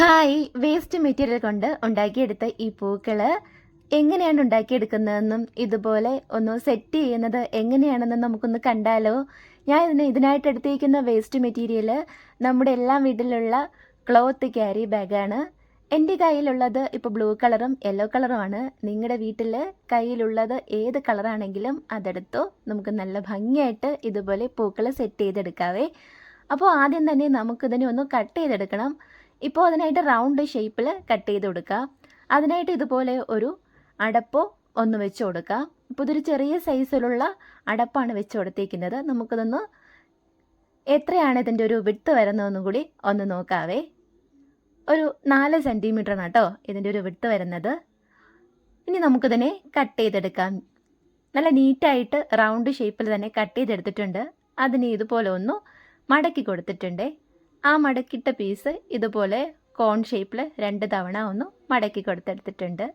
Hi. Waste material കൊണ്ട് ഉണ്ടാക്കിയെടുത്ത ഈ പൂക്കൾ എങ്ങനെയാണ് ഉണ്ടാക്കിയെടുക്കുന്നതെന്നും ഇതുപോലെ ഒന്ന് സെറ്റ് ചെയ്യുന്നത് എങ്ങനെയാണെന്നും നമുക്കൊന്ന് കണ്ടാലോ. ഞാൻ ഇതിന് ഇതിനായിട്ട് എടുത്തിരിക്കുന്ന വേസ്റ്റ് മെറ്റീരിയൽ നമ്മുടെ എല്ലാ വീട്ടിലുള്ള ക്ലോത്ത് ക്യാരി ബാഗാണ് എന്റെ കയ്യിലുള്ളത് ഇപ്പോൾ ബ്ലൂ കളറും യെല്ലോ കളറുമാണ്. നിങ്ങളുടെ വീട്ടിൽ കയ്യിലുള്ളത് ഏത് കളറാണെങ്കിലും അതെടുത്തോ. നമുക്ക് നല്ല ഭംഗിയായിട്ട് ഇതുപോലെ പൂക്കൾ സെറ്റ് ചെയ്തെടുക്കാവേ. അപ്പോൾ ആദ്യം തന്നെ നമുക്കിതിനെ ഒന്ന് കട്ട് ചെയ്തെടുക്കണം. ഇപ്പോൾ അതിനായിട്ട് റൗണ്ട് ഷേപ്പിൽ കട്ട് ചെയ്ത് കൊടുക്കുക അതിനായിട്ട് ഇതുപോലെ ഒരു അടപ്പോ ഒന്ന് വെച്ച് കൊടുക്കുക ഇപ്പോൾ ഇതൊരു ചെറിയ സൈസിലുള്ള അടപ്പാണ് വെച്ച് കൊടുത്തേക്കുന്നത്. നമുക്കിതൊന്ന് എത്രയാണ് ഇതിന്റെ ഒരു വിട്ട് വരുന്നതെന്നും കൂടി ഒന്ന് നോക്കാവേ. ഒരു നാല് സെന്റിമീറ്ററാണ് കേട്ടോ ഇതിന്റെ ഒരു വിട്ട് വരുന്നത്. ഇനി നമുക്കിതിനെ കട്ട് ചെയ്തെടുക്കാം. നല്ല നീറ്റായിട്ട് റൗണ്ട് ഷേപ്പിൽ തന്നെ കട്ട് ചെയ്തെടുത്തിട്ടുണ്ട്. അതിന് ഇതുപോലെ ഒന്ന് മടക്കി കൊടുത്തിട്ടുണ്ട്. ആ മടക്കിട്ട പീസ് ഇതുപോലെ കോൺ ഷേപ്പിൽ രണ്ട് തവണ ഒന്ന് മടക്കി കൊടുത്തെടുത്തിട്ടുണ്ട്.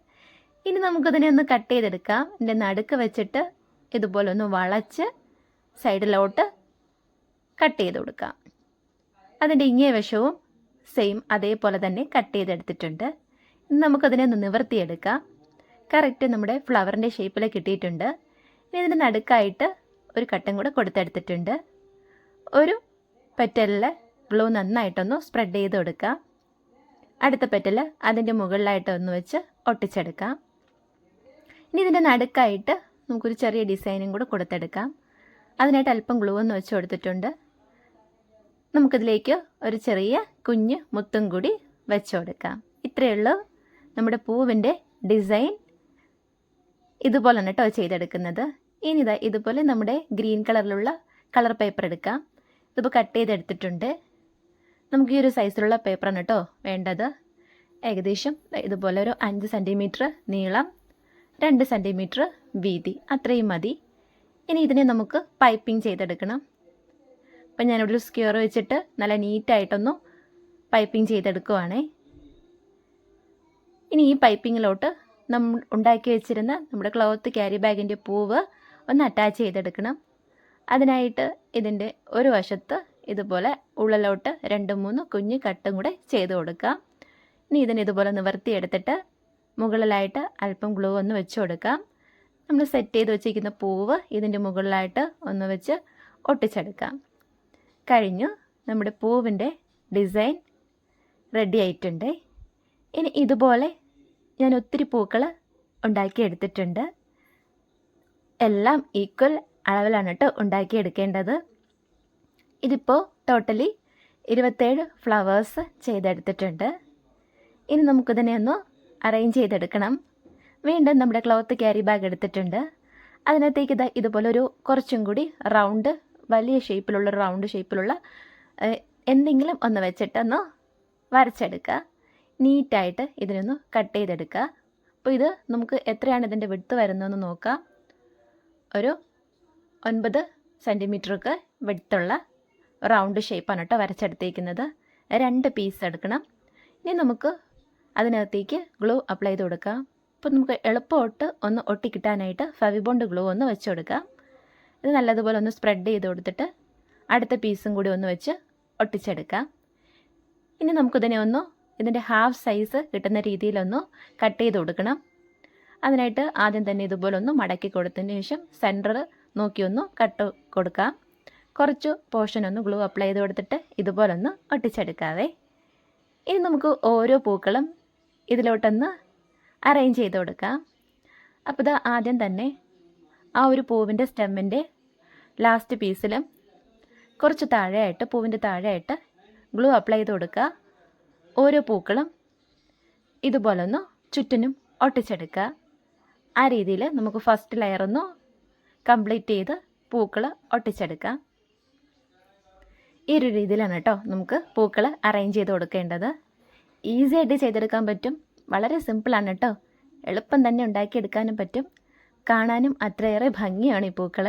ഇനി നമുക്കതിനെ ഒന്ന് കട്ട് ചെയ്തെടുക്കാം. ഇതിന്റെ നടുക്ക് വെച്ചിട്ട് ഇതുപോലെ ഒന്ന് വളച്ച് സൈഡിലോട്ട് കട്ട് ചെയ്ത് കൊടുക്കാം. അതിന്റെ ഇങ്ങേ വശവും സെയിം അതേപോലെ തന്നെ കട്ട് ചെയ്തെടുത്തിട്ടുണ്ട്. ഇനി നമുക്കതിനെ ഒന്ന് നിവർത്തിയെടുക്കാം. കറക്റ്റ് നമ്മുടെ ഫ്ലവറിന്റെ ഷേപ്പിൽ കിട്ടിയിട്ടുണ്ട്. ഇനി ഇതിന്റെ നടുക്കായിട്ട് ഒരു കട്ടൻ കൂടെ കൊടുത്തെടുത്തിട്ടുണ്ട്. ഒരു പെറ്റലിൽ ഗ്ലൂ നന്നായിട്ടൊന്ന് സ്പ്രെഡ് ചെയ്ത് കൊടുക്കുക അടുത്ത പെറ്റൽ അതിന്റെ മുകളിലായിട്ട് ഒന്ന് വെച്ച് ഒട്ടിച്ചെടുക്കാം. ഇനി ഇതിന്റെ നടുക്കായിട്ട് നമുക്കൊരു ചെറിയ ഡിസൈനും കൂടെ കൊടുത്തെടുക്കാം. അതിനായിട്ട് അല്പം ഗ്ലൂ ഒന്ന് വെച്ച് കൊടുത്തിട്ടുണ്ട്. നമുക്കിതിലേക്ക് ഒരു ചെറിയ കുഞ്ഞ് മുത്തും കൂടി വെച്ച് കൊടുക്കാം. ഇത്രയേ ഉള്ളൂ നമ്മുടെ പൂവിന്റെ ഡിസൈൻ. ഇതുപോലെ തന്നെ കേട്ടോ ചെയ്തെടുക്കുന്നത്. ഇനി ഇതാ ഇതുപോലെ നമ്മുടെ ഗ്രീൻ കളറിലുള്ള കളർ പേപ്പർ എടുക്കാം. ഇതിപ്പോൾ കട്ട് ചെയ്തെടുത്തിട്ടുണ്ട്. നമുക്ക് ഈ ഒരു സൈസിലുള്ള പേപ്പറാണ് കേട്ടോ വേണ്ടത്. ഏകദേശം ഇതുപോലെ ഒരു അഞ്ച് സെന്റിമീറ്റർ നീളം രണ്ട് സെന്റിമീറ്റർ വീതി. അത്രയും മതി. ഇനി ഇതിനെ നമുക്ക് പൈപ്പിംഗ് ചെയ്തെടുക്കണം. അപ്പം ഞാനിവിടെ ഒരു സ്ക്യൂർ വെച്ചിട്ട് നല്ല നീറ്റായിട്ടൊന്ന് പൈപ്പിംഗ് ചെയ്തെടുക്കുവാണേ. ഇനി ഈ പൈപ്പിങ്ങിലോട്ട് നമ്മൾ ഉണ്ടാക്കി വെച്ചിരുന്ന നമ്മുടെ ക്ലോത്ത് ക്യാരി ബാഗിന്റെ പൂവ് ഒന്ന് അറ്റാച്ച് ചെയ്തെടുക്കണം. അതിനായിട്ട് ഇതിന്റെ ഒരു വശത്ത് ഇതുപോലെ ഉള്ളിലോട്ട് രണ്ട് മൂന്ന് കുഞ്ഞ് കട്ടും കൂടെ ചെയ്ത് കൊടുക്കാം ഇനി ഇതിന് ഇതുപോലെ നിവർത്തിയെടുത്തിട്ട് മുകളിലായിട്ട് അല്പം ഗ്ലൂ ഒന്ന് വെച്ച് കൊടുക്കാം നമ്മൾ സെറ്റ് ചെയ്ത് വെച്ചിരിക്കുന്ന പൂവ് ഇതിന്റെ മുകളിലായിട്ട് ഒന്ന് വെച്ച് ഒട്ടിച്ചെടുക്കാം കഴിഞ്ഞു നമ്മുടെ പൂവിന്റെ ഡിസൈൻ റെഡി ആയിട്ടുണ്ട്. ഇനി ഇതുപോലെ ഞാൻ ഒത്തിരി പൂക്കൾ ഉണ്ടാക്കിയെടുത്തിട്ടുണ്ട് എല്ലാം ഈക്വൽ അളവിലാണ് കേട്ടോ ഉണ്ടാക്കിയെടുക്കേണ്ടത് ഇതിപ്പോൾ ടോട്ടലി ഇരുപത്തേഴ് ഫ്ലവേഴ്സ് ചെയ്തെടുത്തിട്ടുണ്ട്. ഇനി നമുക്കിതിനെ ഒന്ന് അറേഞ്ച് ചെയ്തെടുക്കണം. വീണ്ടും നമ്മുടെ ക്ലോത്ത് ക്യാരി ബാഗ് എടുത്തിട്ടുണ്ട്. അതിനകത്തേക്ക് ഇതാ ഇതുപോലെ ഒരു കുറച്ചും കൂടി റൗണ്ട് വലിയ ഷേപ്പിലുള്ള റൗണ്ട് ഷേപ്പിലുള്ള എന്തെങ്കിലും ഒന്ന് വെച്ചിട്ടൊന്ന് വരച്ചെടുക്കുക. നീറ്റായിട്ട് ഇതിനൊന്ന് കട്ട് ചെയ്തെടുക്കുക. അപ്പോൾ ഇത് നമുക്ക് എത്രയാണ് ഇതിന്റെ വിടുത്ത് വരുന്നതെന്ന് നോക്കാം. ഒരു ഒൻപത് സെന്റിമീറ്ററൊക്കെ വിടുത്തുള്ള റൗണ്ട് ഷേപ്പാണ് കേട്ടോ വരച്ചെടുത്തേക്കുന്നത്. രണ്ട് പീസ് എടുക്കണം. ഇനി നമുക്ക് അതിനകത്തേക്ക് ഗ്ലൂ അപ്ലൈ ചെയ്ത് കൊടുക്കാം. അപ്പോൾ നമുക്ക് എളുപ്പമായിട്ട് ഒന്ന് ഒട്ടിക്കിട്ടാനായിട്ട് ഫെവിബോണ്ട് ഗ്ലൂ ഒന്ന് വെച്ച് കൊടുക്കാം. ഇത് നല്ലതുപോലെ ഒന്ന് സ്പ്രെഡ് ചെയ്ത് കൊടുത്തിട്ട് അടുത്ത പീസും കൂടി ഒന്ന് വെച്ച് ഒട്ടിച്ചെടുക്കാം. ഇനി നമുക്കിതിനെ ഒന്ന് ഇതിന്റെ ഹാഫ് സൈസ് കിട്ടുന്ന രീതിയിലൊന്ന് കട്ട് ചെയ്ത് കൊടുക്കണം. അതിനായിട്ട് ആദ്യം തന്നെ ഇതുപോലെ ഒന്ന് മടക്കി കൊടുത്തതിന് ശേഷം സെന്റർ നോക്കിയൊന്ന് കട്ട് കൊടുക്കാം. കുറച്ച് പോർഷൻ ഒന്ന് ഗ്ലൂ അപ്ലൈ ചെയ്ത് കൊടുത്തിട്ട് ഇതുപോലെ ഒന്ന് ഒട്ടിച്ചെടുക്കാവേ. ഇനി നമുക്ക് ഓരോ പൂക്കളും ഇതിലോട്ടൊന്ന് അറേഞ്ച് ചെയ്ത് കൊടുക്കാം. അപ്പോൾ ഇത് ആദ്യം തന്നെ ആ ഒരു പൂവിന്റെ സ്റ്റെമ്മിന്റെ ലാസ്റ്റ് പീസിലും കുറച്ച് താഴെയായിട്ട് പൂവിന്റെ താഴെയായിട്ട് ഗ്ലൂ അപ്ലൈ ചെയ്ത് കൊടുക്കുക. ഓരോ പൂക്കളും ഇതുപോലെ ഒന്ന് ചുറ്റിനും ഒട്ടിച്ചെടുക്കുക. ആ രീതിയിൽ നമുക്ക് ഫസ്റ്റ് ലെയർ ഒന്ന് കംപ്ലീറ്റ് ചെയ്ത് പൂക്കൾ ഒട്ടിച്ചെടുക്കാം. ഈ ഒരു രീതിയിലാണ് കേട്ടോ നമുക്ക് പൂക്കൾ അറേഞ്ച് ചെയ്ത് കൊടുക്കേണ്ടത്. ഈസി ആയിട്ട് ചെയ്തെടുക്കാൻ പറ്റും. വളരെ സിമ്പിളാണ് കേട്ടോ എളുപ്പം തന്നെ ഉണ്ടാക്കിയെടുക്കാനും പറ്റും. കാണാനും അത്രയേറെ ഭംഗിയാണ് ഈ പൂക്കൾ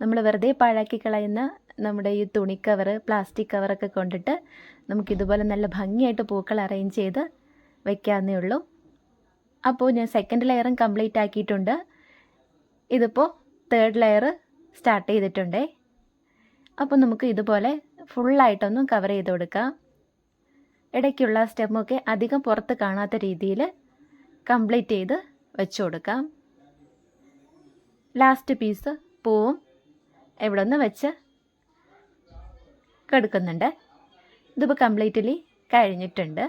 നമ്മൾ വെറുതെ പാഴാക്കി കളയുന്ന നമ്മുടെ ഈ തുണി കവർ പ്ലാസ്റ്റിക് കവറൊക്കെ കൊണ്ടിട്ട് നമുക്കിതുപോലെ നല്ല ഭംഗിയായിട്ട് പൂക്കൾ അറേഞ്ച് ചെയ്ത് വയ്ക്കാവുന്നേ ഉള്ളൂ. അപ്പോൾ ഞാൻ സെക്കൻഡ് ലെയറും കംപ്ലീറ്റ് ആക്കിയിട്ടുണ്ട്. ഇതിപ്പോൾ തേർഡ് ലെയർ സ്റ്റാർട്ട് ചെയ്തിട്ടുണ്ടേ. അപ്പോൾ നമുക്ക് ഇതുപോലെ ഫുള്ളായിട്ടൊന്ന് കവർ ചെയ്ത് കൊടുക്കുക ഇടയ്ക്കുള്ള സ്റ്റെമ്മൊക്കെ അധികം പുറത്ത് കാണാത്ത രീതിയിൽ കംപ്ലീറ്റ് ചെയ്ത് വെച്ചു കൊടുക്കാം. ലാസ്റ്റ് പീസ് പൂവും ഇവിടെ ഒന്ന് വെച്ച് കെടുക്കുന്നുണ്ട്. ഇതിപ്പോൾ കംപ്ലീറ്റ്ലി കഴിഞ്ഞിട്ടുണ്ട്.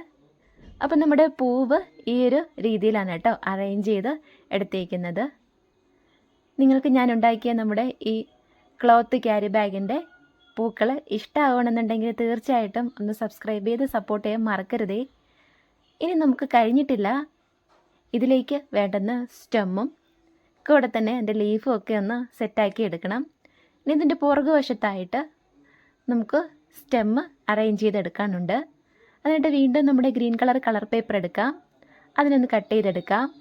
അപ്പോൾ നമ്മുടെ പൂവ് ഈ ഒരു രീതിയിലാണ് കേട്ടോ അറേഞ്ച് ചെയ്ത് എടുത്തേക്കുന്നത്. നിങ്ങൾക്ക് ഞാൻ ഉണ്ടാക്കിയ നമ്മുടെ ഈ ക്ലോത്ത് ക്യാരി ബാഗിന്റെ പൂക്കൾ ഇഷ്ടമാവണമെന്നുണ്ടെങ്കിൽ തീർച്ചയായിട്ടും ഒന്ന് സബ്സ്ക്രൈബ് ചെയ്ത് സപ്പോർട്ട് ചെയ്യാൻ മറക്കരുതേ. ഇനി നമുക്ക് കഴിഞ്ഞിട്ടില്ല. ഇതിലേക്ക് വേണ്ടുന്ന സ്റ്റെമ്മും കൂടെ തന്നെ എന്റെ ലീഫും ഒക്കെ ഒന്ന് സെറ്റാക്കി എടുക്കണം. ഇനി ഇതിന്റെ പുറകുവശത്തായിട്ട് നമുക്ക് സ്റ്റെമ്മ് അറേഞ്ച് ചെയ്തെടുക്കാനുണ്ട്. അതിനായിട്ട് വീണ്ടും നമ്മുടെ ഗ്രീൻ കളർ കളർ പേപ്പർ എടുക്കാം. അതിനൊന്ന് കട്ട് ചെയ്തെടുക്കാം.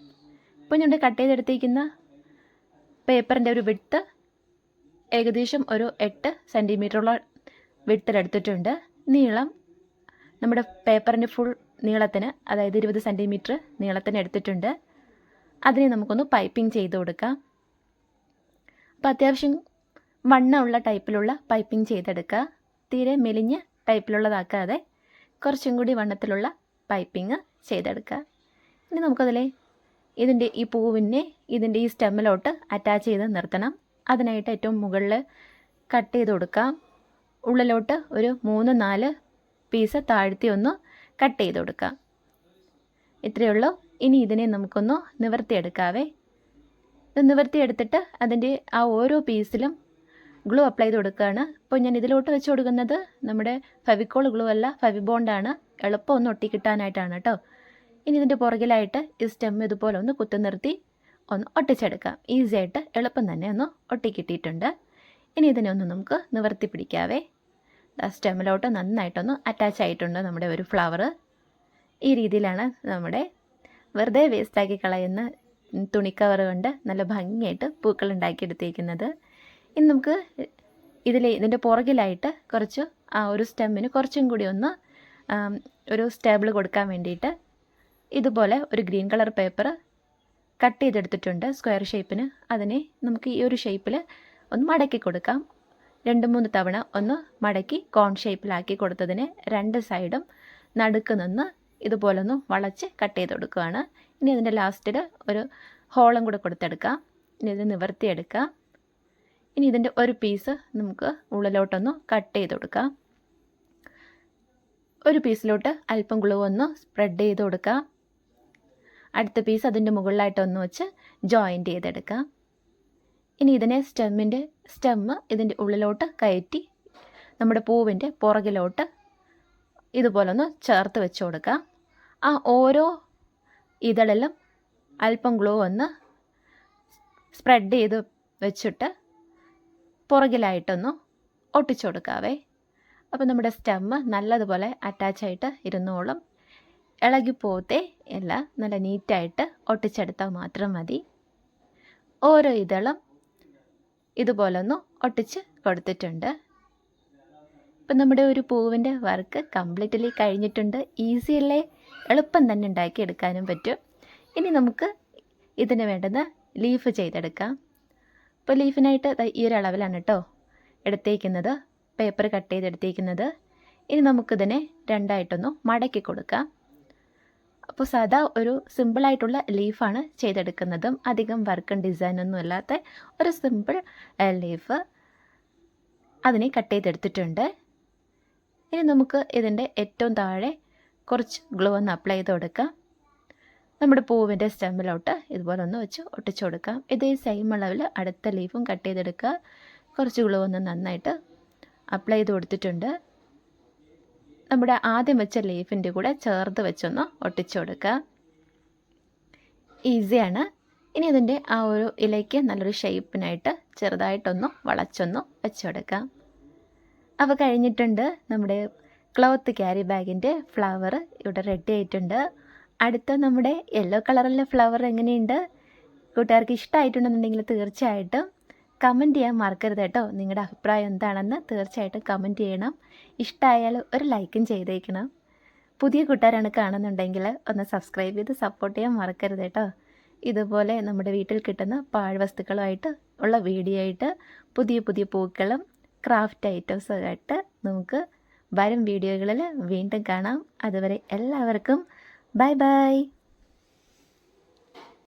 ഇപ്പോൾ ഞാൻ കട്ട് ചെയ്തെടുത്തിരിക്കുന്ന പേപ്പറിന്റെ ഒരു വിട്ട് ഏകദേശം ഒരു എട്ട് സെന്റിമീറ്ററോളം വിട്ടിലെടുത്തിട്ടുണ്ട് നീളം നമ്മുടെ പേപ്പറിന്റെ ഫുൾ നീളത്തിന് അതായത് ഇരുപത് സെന്റിമീറ്റർ നീളത്തിന് എടുത്തിട്ടുണ്ട്. അതിനെ നമുക്കൊന്ന് പൈപ്പിംഗ് ചെയ്ത് കൊടുക്കാം. അപ്പോൾ അത്യാവശ്യം വണ്ണമുള്ള ടൈപ്പിലുള്ള പൈപ്പിംഗ് ചെയ്തെടുക്കുക. തീരെ മെലിഞ്ഞ ടൈപ്പിലുള്ളതാക്കാതെ കുറച്ചും കൂടി വണ്ണത്തിലുള്ള പൈപ്പിംഗ് ചെയ്തെടുക്കുക. ഇനി നമുക്കതിലെ ഇതിന്റെ ഈ പൂവിനെ ഇതിന്റെ ഈ സ്റ്റെമ്മിലോട്ട് അറ്റാച്ച് ചെയ്ത് നിർത്തണം. അതിനായിട്ട് ഏറ്റവും മുകളിൽ കട്ട് ചെയ്ത് കൊടുക്കാം ഉള്ളിലോട്ട് ഒരു മൂന്ന് നാല് പീസ് താഴ്ത്തി ഒന്ന് കട്ട് ചെയ്ത് കൊടുക്കാം ഇത്രയേ ഉള്ളൂ. ഇനി ഇതിനെ നമുക്കൊന്ന് നിവർത്തിയെടുക്കാവേ. ഇത് നിവർത്തിയെടുത്തിട്ട് അതിന്റെ ആ ഓരോ പീസിലും ഗ്ലൂ അപ്ലൈ ചെയ്ത് കൊടുക്കുകയാണ്. അപ്പോൾ ഞാൻ ഇതിലോട്ട് വെച്ച് കൊടുക്കുന്നത് നമ്മുടെ ഫെവിക്കോൾ ഗ്ലൂ അല്ല. ഫെവിബോണ്ടാണ് എളുപ്പം ഒന്ന് കിട്ടാനായിട്ടാണ് കേട്ടോ. ഇനി ഇതിന്റെ പുറകിലായിട്ട് ഈ സ്റ്റെം ഇതുപോലെ ഒന്ന് കുത്തി നിർത്തി ഒന്ന് ഒട്ടിച്ചെടുക്കാം. ഈസി ആയിട്ട് എളുപ്പം തന്നെ ഒന്ന് ഒട്ടിക്കിട്ടിയിട്ടുണ്ട്. ഇനി ഇതിനെ ഒന്ന് നമുക്ക് നിവർത്തി പിടിക്കാവേ. സ്റ്റെമിലോട്ട് നന്നായിട്ടൊന്ന് അറ്റാച്ച് ആയിട്ടുണ്ട് നമ്മുടെ ഒരു ഫ്ലവർ ഈ രീതിയിലാണ് നമ്മുടെ വെറുതെ വേസ്റ്റാക്കി കളയുന്ന തുണിക്കവർ കൊണ്ട് നല്ല ഭംഗിയായിട്ട് പൂക്കൾ ഉണ്ടാക്കിയെടുത്തിരിക്കുന്നത് ഇനി നമുക്ക് ഇതിൽ ഇതിന്റെ പുറകിലായിട്ട് കുറച്ച് ആ ഒരു സ്റ്റെമ്മിന് കുറച്ചും കൂടി ഒന്ന് ഒരു സ്റ്റേബിൾ കൊടുക്കാൻ വേണ്ടിയിട്ട് ഇതുപോലെ ഒരു ഗ്രീൻ കളർ പേപ്പർ കട്ട് ചെയ്തെടുത്തിട്ടുണ്ട് സ്ക്വയർ ഷേപ്പിന്. അതിനെ നമുക്ക് ഈ ഒരു ഷേപ്പിൽ ഒന്ന് മടക്കി കൊടുക്കാം. രണ്ട് മൂന്ന് തവണ ഒന്ന് മടക്കി കോൺ ഷേപ്പിലാക്കി കൊടുത്തതിന് രണ്ട് സൈഡും നടുക്ക് നിന്ന് ഇതുപോലൊന്ന് വളച്ച് കട്ട് ചെയ്ത് കൊടുക്കുകയാണ്. ഇനി അതിന്റെ ലാസ്റ്റിൽ ഒരു ഹോളും കൂടെ കൊടുത്തെടുക്കാം. ഇനി ഇത് നിവർത്തിയെടുക്കാം. ഇനി ഇതിന്റെ ഒരു പീസ് നമുക്ക് ഉള്ളിലോട്ടൊന്ന് കട്ട് ചെയ്ത് കൊടുക്കാം. ഒരു പീസിലോട്ട് അല്പം ഗ്ലൂ ഒന്ന് സ്പ്രെഡ് ചെയ്ത് കൊടുക്കാം. അടുത്ത പീസ് അതിന്റെ മുകളിലായിട്ട് ഒന്ന് വെച്ച് ജോയിന്റ് ചെയ്തെടുക്കുക ഇനി ഇതിനെ സ്റ്റെമ്മിന്റെ സ്റ്റെമ്മ് ഇതിന്റെ ഉള്ളിലോട്ട് കയറ്റി നമ്മുടെ പൂവിന്റെ പുറകിലോട്ട് ഇതുപോലൊന്ന് ചേർത്ത് വെച്ച് കൊടുക്കുക ആ ഓരോ ഇതളിലും അല്പം ഗ്ലോ ഒന്ന് സ്പ്രെഡ് ചെയ്ത് വെച്ചിട്ട് പുറകിലായിട്ടൊന്ന് ഒട്ടിച്ചു കൊടുക്കാവേ. അപ്പോൾ നമ്മുടെ സ്റ്റെമ്മ് നല്ലതുപോലെ അറ്റാച്ചായിട്ട് ഇരുന്നോളും. ഇളകിപ്പോകത്തെ എല്ലാം നല്ല നീറ്റായിട്ട് ഒട്ടിച്ചെടുത്താൽ മാത്രം മതി. ഓരോ ഇതളും ഇതുപോലൊന്ന് ഒട്ടിച്ച് കൊടുത്തിട്ടുണ്ട്. ഇപ്പം നമ്മുടെ ഒരു പൂവിന്റെ വർക്ക് കംപ്ലീറ്റ്ലി കഴിഞ്ഞിട്ടുണ്ട്. ഈസി അല്ലേ? എളുപ്പം തന്നെ ഉണ്ടാക്കി എടുക്കാനും പറ്റും. ഇനി നമുക്ക് ഇതിന് വേണ്ടുന്ന ലീഫ് ചെയ്തെടുക്കാം. ഇപ്പോൾ ലീഫിനായിട്ട് ഈ ഒരു അളവിലാണ് കേട്ടോ എടുത്തേക്കുന്നത്. പേപ്പർ കട്ട് ചെയ്തെടുത്തേക്കുന്നത്. ഇനി നമുക്കിതിനെ രണ്ടായിട്ടൊന്ന് മടക്കി കൊടുക്കാം. അപ്പോൾ സാധാ ഒരു സിമ്പിളായിട്ടുള്ള ലീഫാണ് ചെയ്തെടുക്കുന്നതും അധികം വർക്കും ഡിസൈനൊന്നും അല്ലാത്ത ഒരു സിമ്പിൾ ലീഫ് അതിനെ കട്ട് ചെയ്തെടുത്തിട്ടുണ്ട്. ഇനി നമുക്ക് ഇതിന്റെ ഏറ്റവും താഴെ കുറച്ച് ഗ്ലോ ഒന്ന് അപ്ലൈ ചെയ്ത് കൊടുക്കാം നമ്മുടെ പൂവിന്റെ സ്റ്റെമ്മിലോട്ട് ഇതുപോലെ ഒന്ന് വെച്ച് ഒട്ടിച്ചു കൊടുക്കാം. ഇതേ സെയിം അളവിൽ അടുത്ത ലീഫും കട്ട് ചെയ്തെടുക്കുക. കുറച്ച് ഗ്ലോ ഒന്ന് നന്നായിട്ട് അപ്ലൈ ചെയ്ത് കൊടുത്തിട്ടുണ്ട്. നമ്മുടെ ആദ്യം വെച്ച ലീഫിന്റെ കൂടെ ചേർത്ത് വെച്ചൊന്ന് ഒട്ടിച്ചു കൊടുക്കുക. ഈസിയാണ് ഇനി അതിന്റെ ആ ഒരു ഇലയ്ക്ക് നല്ലൊരു ഷേപ്പിനായിട്ട് ചെറുതായിട്ടൊന്ന് വളച്ചൊന്ന് വെച്ചുകൊടുക്കാം അപ്പോൾ കഴിഞ്ഞിട്ടുണ്ട് നമ്മുടെ ക്ലോത്ത് ക്യാരി ബാഗിന്റെ ഫ്ലവർ ഇവിടെ റെഡി ആയിട്ടുണ്ട്. അടുത്ത നമ്മുടെ യെല്ലോ കളറിലെ ഫ്ലവർ എങ്ങനെയുണ്ട്? കൂട്ടുകാർക്ക് ഇഷ്ടമായിട്ടുണ്ടെന്നുണ്ടെങ്കിൽ തീർച്ചയായിട്ടും കമന്റ് ചെയ്യാൻ മറക്കരുത് കേട്ടോ. നിങ്ങളുടെ അഭിപ്രായം എന്താണെന്ന് തീർച്ചയായിട്ടും കമന്റ് ചെയ്യണം. ഇഷ്ടമായാൽ ഒരു ലൈക്കും ചെയ്തേക്കണം. പുതിയ കൂട്ടുകാരാണ് കാണുന്നുണ്ടെങ്കിൽ ഒന്ന് സബ്സ്ക്രൈബ് ചെയ്ത് സപ്പോർട്ട് ചെയ്യാൻ മറക്കരുത് കേട്ടോ. ഇതുപോലെ നമ്മുടെ വീട്ടിൽ കിട്ടുന്ന പാഴ്വസ്തുക്കളുമായിട്ട് ഉള്ള വീഡിയോ ആയിട്ട് പുതിയ പുതിയ പൂക്കളും ക്രാഫ്റ്റ് ഐറ്റംസുമായിട്ട് നമുക്ക് വരും വീഡിയോകളിൽ വീണ്ടും കാണാം. അതുവരെ എല്ലാവർക്കും ബൈ ബൈ